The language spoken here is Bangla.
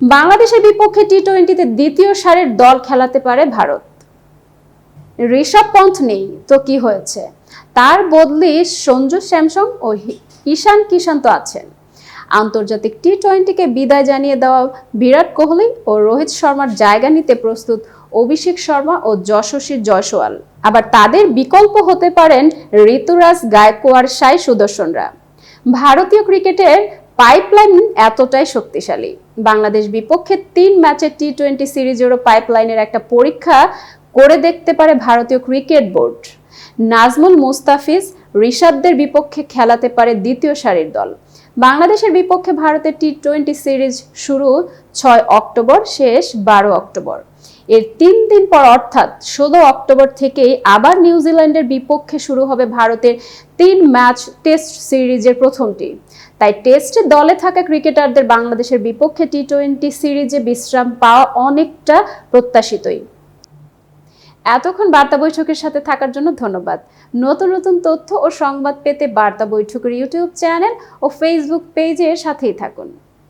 বাংলাদেশের বিপক্ষে টি টোয়েন্টিতে দ্বিতীয় সারের দল খেলাতে পারে ভারত। ঋষভ পন্থ নেই, তো কি হয়েছে? তার বদলি সঞ্জু স্যামসং ও ঈশান কিষান তো আছেন। আন্তর্জাতিক টি টোয়েন্টিকে বিদায় জানিয়ে দেওয়া বিরাট কোহলি ও রোহিত শর্মার জায়গা নিতে প্রস্তুত অভিষেক শর্মা ও যশস্বী জয়সওয়াল। আবার তাদের বিকল্প হতে পারেন ঋতুরাজ গায়কোয়ার সাই সুদর্শনরা। ভারতীয় ক্রিকেটের পাইপলাইন এতটাই শক্তিশালী। বাংলাদেশ বিপক্ষে তিন ম্যাচের টি টোয়েন্টি সিরিজেরও পাইপলাইনের একটা পরীক্ষা করে দেখতে পারে ভারতীয় ক্রিকেট বোর্ড। নাজমুল মুস্তাফিজ ঋষাদদের বিপক্ষে খেলাতে পারে দ্বিতীয় সারির দল। বাংলাদেশের বিপক্ষে ভারতের টি টোয়েন্টি সিরিজ শুরু ছয় অক্টোবর, শেষ বারো অক্টোবর। এর তিন দিন পর অর্থাৎ ষোলো অক্টোবর থেকেই আবার নিউজিল্যান্ডের বিপক্ষে শুরু হবে ভারতের তিন ম্যাচ টেস্ট সিরিজের প্রথমটি। তাই টেস্ট দলে থাকা ক্রিকেটারদের বাংলাদেশের বিপক্ষে টি টোয়েন্টি সিরিজে বিশ্রাম পাওয়া অনেকটা প্রত্যাশিতই। এতক্ষণ বার্তা বৈঠকের সাথে থাকার জন্য ধন্যবাদ। নতুন নতুন তথ্য ও সংবাদ পেতে বার্তা বৈঠকের ইউটিউব চ্যানেল ও ফেসবুক পেজের সাথেই থাকুন।